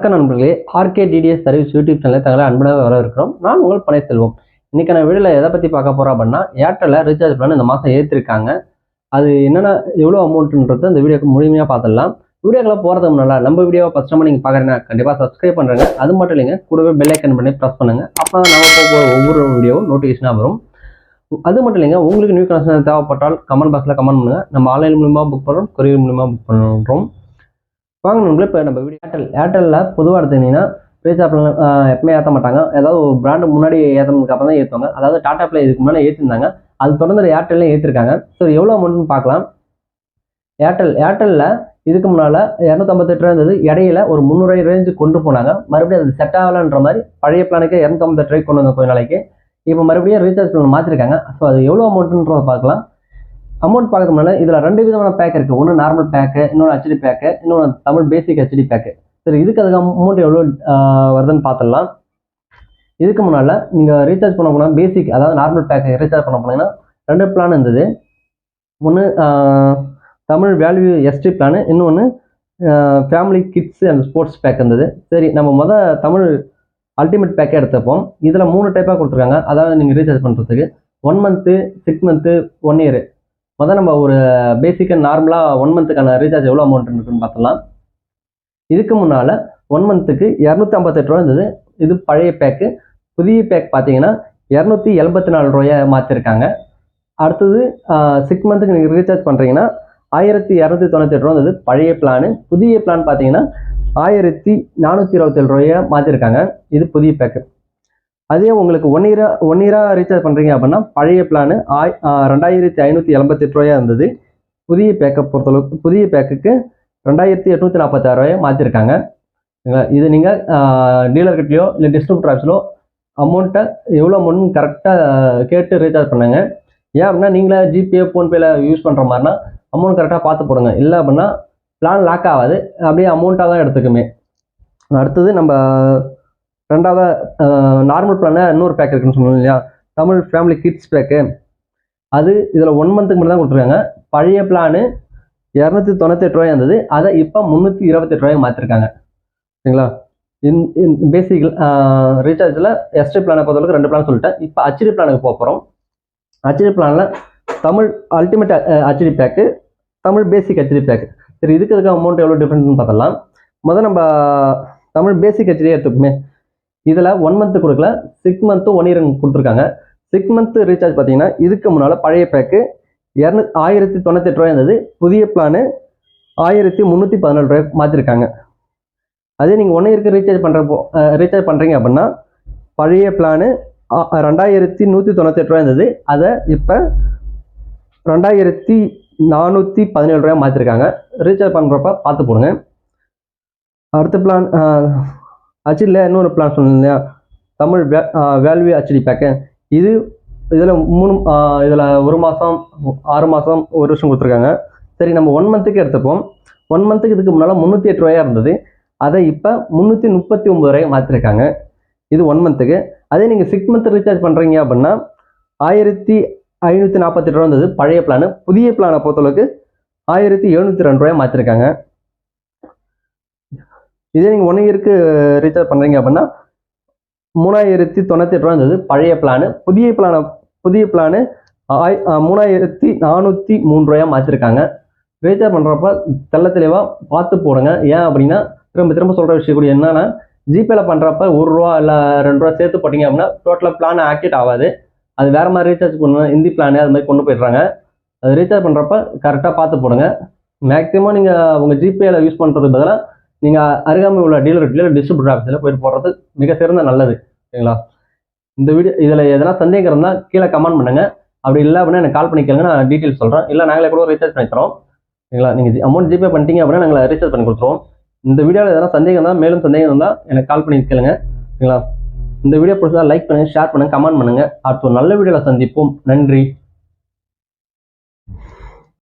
வணக்கம் நண்பர்களே RK TDS service YouTube சேனலில் தங்களை அன்புடன் வர இருக்கிறோம் நான் உங்கள் பழைய செல்வம். இன்னைக்கான வீடியோவில் எதை பற்றி பார்க்க போகிறோம் அப்படின்னா ஏர்டெல்ல ரீசார்ஜ் பிளான் இந்த மாதம் ஏற்றிருக்காங்க அது என்னென்ன எவ்வளோ அமௌண்ட்டுன்றது அந்த வீடியோக்கு முழுமையாக பார்த்துடலாம். வீடியோக்களை போகிறதுக்கு முன்னால் நம்ம வீடியோவை ஃபஸ்ட் டைம் நீங்கள் பார்க்குறீங்கன்னா கண்டிப்பாக சப்ஸ்கிரைப் பண்ணுறேங்க அது மட்டும் இல்லைங்க கூடவே பெல் ஐக்கன் பண்ணி ப்ரெஸ் பண்ணுங்கள் அப்போ தான் நம்ம போகிற ஒவ்வொரு வீடியோவும் நோட்டிஃபிகேஷனாக வரும். அது மட்டும் இல்லைங்க உங்களுக்கு நியூ கனெக்ஷன் தேவைப்பட்டால் கமெண்ட் பாக்ஸில் கமெண்ட் பண்ணுங்கள் நம்ம ஆன்லைன் மூலியமாக புக் பண்ணுறோம் கொரியர் மூலியமாக புக் பண்ணுறோம் வாங்க நண்பர்களே இப்போ நம்ம வீடியோ ஏர்டெல் ஏர்டெல்லில் பொதுவாக எடுத்துக்கிட்டிங்கன்னா ரீசார்ஜ் பிளான் எப்பவுமே ஏற்ற மாட்டாங்க. ஏதாவது ஒரு பிராண்டு முன்னாடி ஏற்றதுக்கு அப்புறம் தான் ஏற்றுவாங்க அதாவது டாடா பிளே இதுக்கு முன்னாடி ஏற்றிருந்தாங்க அது தொடர்ந்து ஏர்டெல்லையும் ஏற்றிருக்காங்க ஸோ எவ்வளோ அமௌண்ட்னு பார்க்கலாம். ஏர்டெல் ஏர்டெல்லில் இதுக்கு முன்னால் இரநூத்தம்பத்தெட்டு ரூபா இருந்தது. இடையில ஒரு முந்நூறு ரேஞ்சு கொண்டு போனாங்க. மறுபடியும் அது செட் ஆகலன்ற மாதிரி பழைய பிளானுக்கு இரநூத்தம்பத்தெட்டு ரூபாய்க்கு கொண்டு வந்த கொஞ்ச நாளைக்கு இப்போ மறுபடியும் ரீசார்ஜ் பிளான் மாற்றிருக்காங்க ஸோ அது எவ்வளோ அமௌண்ட்டுன்றத பார்க்கலாம். அமௌண்ட் பார்க்கறதுனால முன்னாடி இதில் ரெண்டு விதமான பேக் இருக்குது ஒன்று நார்மல் பேக்கு இன்னொன்று ஹெச்டி பேக்கு இன்னொன்று தமிழ் பேசிக் ஹெச்டி பேக்கு சரி இதுக்கு அதுக்கு அமௌண்ட் எவ்வளோ வருதுன்னு பார்த்துடலாம். இதுக்கு முன்னால் நீங்கள் ரீசார்ஜ் பண்ண போனால் பேசிக் அதாவது நார்மல் பேக்கு ரீசார்ஜ் பண்ண போனீங்கன்னா ரெண்டு பிளான் இருந்தது. ஒன்று தமிழ் வேல்யூ எஸ்டி பிளானு இன்னொன்று family kids and sports pack இருந்தது. சரி நம்ம மொதல் தமிழ் அல்டிமேட் பேக்கே எடுத்தப்போம். இதில் மூணு டைப்பாக கொடுத்துருக்காங்க. அதாவது நீங்கள் ரீசார்ஜ் பண்ணுறதுக்கு one month six month one year முதல் நம்ம ஒரு பேசிக்காக நார்மலாக ஒன் மந்த்துக்கான ரீசார்ஜ் எவ்வளோ அமௌண்ட் இருக்குன்னு பார்த்தலாம் இதுக்கு முன்னால் ஒன் மந்த்துக்கு இரநூத்தி ஐம்பத்தெட்டு ரூபா இருந்தது. இது பழைய பேக்கு புதிய பேக் பார்த்தீங்கன்னா இரநூத்தி எண்பத்தி நாலு ரூபாயை மாற்றிருக்காங்க அடுத்தது சிக்ஸ் மந்த்துக்கு நீங்கள் ரீசார்ஜ் பண்ணுறீங்கன்னா ஆயிரத்தி இரநூத்தி தொண்ணூத்தெட்டு ரூபா இருந்தது. பழைய பிளானு புதிய பிளான் பார்த்தீங்கன்னா ஆயிரத்தி நானூற்றி இருபத்தேழு ரூபாயை மாற்றிருக்காங்க இது புதிய பேக்கு அதே உங்களுக்கு ஒன் இயரா ஒன் இயராக ரீசார்ஜ் பண்ணுறீங்க அப்படின்னா பழைய பிளானு ஆய் ரெண்டாயிரத்தி ஐநூற்றி எண்பத்தெட்டு ரூபாயா இருந்தது. புதிய பேக்கை பொறுத்தளவுக்கு புதிய பேக்குக்கு ரெண்டாயிரத்தி எட்நூற்றி நாற்பத்தாறு ரூபாயை மாற்றிருக்காங்க இது நீங்கள் டீலர்கிட்டயோ இல்லை டிஸ்ட்ரிபியூட்டர் ஆஃபீஸிலோ அமௌண்ட்டை எவ்வளோ அமௌண்ட் கரெக்டாக கேட்டு ரீசார்ஜ் பண்ணுங்க. ஏன் அப்படின்னா நீங்களே ஜிபே ஃபோன்பேல யூஸ் பண்ணுற மாதிரினா அமௌண்ட் கரெக்டாக பார்த்து போடுங்க. இல்லை அப்படின்னா பிளான் லாக் ஆகாது. அப்படியே அமௌண்ட்டாக தான் எடுத்துக்குமே. அடுத்தது நம்ம ரெண்டாவது நார்மல் பிளானில் இன்னொரு பேக் இருக்குன்னு சொன்னோம் இல்லையா? தமிழ் ஃபேமிலி கிட்ஸ் பேக்கு அது இதில் ஒன் மந்த்துக்கு மட்டும் தான் கொடுத்துருக்காங்க. பழைய பிளானு இரநூத்தி தொண்ணூத்தெட்டு ரூபாய் இருந்தது. அதை இப்போ முந்நூற்றி இருபத்தெட்டு ரூபாய் மாற்றிருக்காங்க சரிங்களா? இன் பேசிக் ரீசார்ஜில் எஸ்டி பிளானை பொறுத்தளவுக்கு ரெண்டு பிளான் சொல்லிட்டேன். இப்போ ஹச்டி பிளானுக்கு போக போகிறோம் ஹச்டி பிளானில் Tamil ultimate HD pack Tamil basic HD pack சரி இதுக்கு இருக்க அமௌண்ட் எவ்வளோ டிஃப்ரெண்ட்னு பார்த்தலாம் முதல் நம்ம தமிழ் பேசிக் ஹெச்டி எடுத்துக்குமே இதில் ஒன் மந்த்து கொடுக்கல. சிக்ஸ் மந்த்து ஒன் இயர் கொடுத்துருக்காங்க. சிக்ஸ் மந்த்து ரீசார்ஜ் பார்த்தீங்கன்னா இதுக்கு முன்னால் பழைய பேக்கு இரநூ ஆயிரத்தி தொண்ணூத்தெட்டு ரூபாய் இருந்தது. புதிய பிளானு ஆயிரத்தி முந்நூற்றி பதினேழு ரூபாய் மாற்றிருக்காங்க அதே நீங்கள் ஒன் இயருக்கு ரீசார்ஜ் பண்ணுறப்போ ரீசார்ஜ் பண்ணுறீங்க அப்படின்னா பழைய பிளானு ரெண்டாயிரத்தி நூற்றி தொண்ணூத்தெட்டு ரூபாய் இருந்தது. அதை இப்போ ரெண்டாயிரத்தி நானூற்றி பதினேழு ரூபாய் மாற்றிருக்காங்க ரீசார்ஜ் பண்ணுறப்ப பார்த்து போடுங்க. அடுத்த பிளான் ஹச்டியில் இன்னொரு பிளான் சொன்னேன் தமிழ் வே வேல்யூ ஹச்டி பேக்கு இது இதில் மூணு இதில் ஒரு மாதம் ஆறு மாதம் ஒரு வருஷம் கொடுத்துருக்காங்க. சரி நம்ம ஒன் மந்த்துக்கு எடுத்துப்போம். ஒன் மந்த்துக்கு இதுக்கு முன்னால் முந்நூற்றி எட்டு இருந்தது. அதை இப்போ முந்நூற்றி முப்பத்தி ஒம்பது ரூபாய் மாற்றிருக்காங்க இது ஒன் மந்த்துக்கு அதே நீங்கள் சிக்ஸ் மந்த் ரீசார்ஜ் பண்ணுறீங்க அப்படின்னா ஆயிரத்தி ஐநூற்றி நாற்பத்தெட்டு ரூபா இருந்தது பழைய பிளானு புதிய பிளானை பொறுத்தளவுக்கு ஆயிரத்தி எழுநூற்றி ரெண்டு ரூபாய் மாற்றிருக்காங்க இதே நீங்கள் ஒன் இயருக்கு ரீசார்ஜ் பண்ணுறீங்க அப்படின்னா மூணாயிரத்தி தொண்ணூத்தெட்டு ரூபா இருந்தது பழைய பிளானு புதிய பிளானை புதிய பிளானு ஆய் மூணாயிரத்தி நானூற்றி மூணு ரூபாயாக மாற்றிருக்காங்க ரீசார்ஜ் பண்ணுறப்ப தெள்ள தெளிவாக பார்த்து போடுங்க. ஏன் அப்படின்னா திரும்ப திரும்ப சொல்கிற விஷயம் கூட என்னன்னா ஜிபேல பண்ணுறப்ப ஒரு ரூபா இல்லை ரெண்டு ரூபா சேர்த்து போட்டிங்க அப்படின்னா டோட்டலாக பிளான் ஆக்டிவேட் ஆகாது. அது வேறு மாதிரி ரீசார்ஜ் பண்ணணும் ஹிந்தி பிளானு அது மாதிரி கொண்டு போயிடுறாங்க. அது ரீசார்ஜ் பண்ணுறப்ப கரெக்டாக பார்த்து போடுங்க. மேக்ஸிமம் நீங்கள் உங்கள் ஜிபேல யூஸ் பண்ணுறதுக்கு பதிலாக நீங்கள் அருகாமல் உள்ள டீலர் டீலர் டிஸ்ட்ரிபியூட்டர் ஆஃபீஸில் போயிட்டு போடுறது மிக சிறந்த நல்லது. சரிங்களா? இந்த வீடியோ இதில் எதனா சந்தேகம் இருந்தால் கீழே கமெண்ட் பண்ணுங்கள் அப்படி இல்லை அப்படின்னா எனக்கு கால் பண்ணி கேளுங்க நான் டீட்டெயில்ஸ் சொல்கிறேன் இல்லை நாங்களே கூட ரீசார்ஜ் பண்ணி தரோம். சரிங்களா? நீங்கள் அமௌண்ட் ஜிபே பண்ணிட்டீங்க அப்படின்னா நாங்கள் ரீசார்ஜ் பண்ணி கொடுத்துருவோம். இந்த வீடியோவில் எதனா சந்தேகம் இருந்தால் மேலும் சந்தேகம் இருந்தால் எனக்கு கால் பண்ணி கேளுங்க. சரிங்களா? இந்த வீடியோ பிடிச்சதா லைக் பண்ணுங்கள் ஷேர் பண்ணுங்கள் கமெண்ட் பண்ணுங்கள் அடுத்த ஒரு நல்ல வீடியோவில் சந்திப்போம். நன்றி.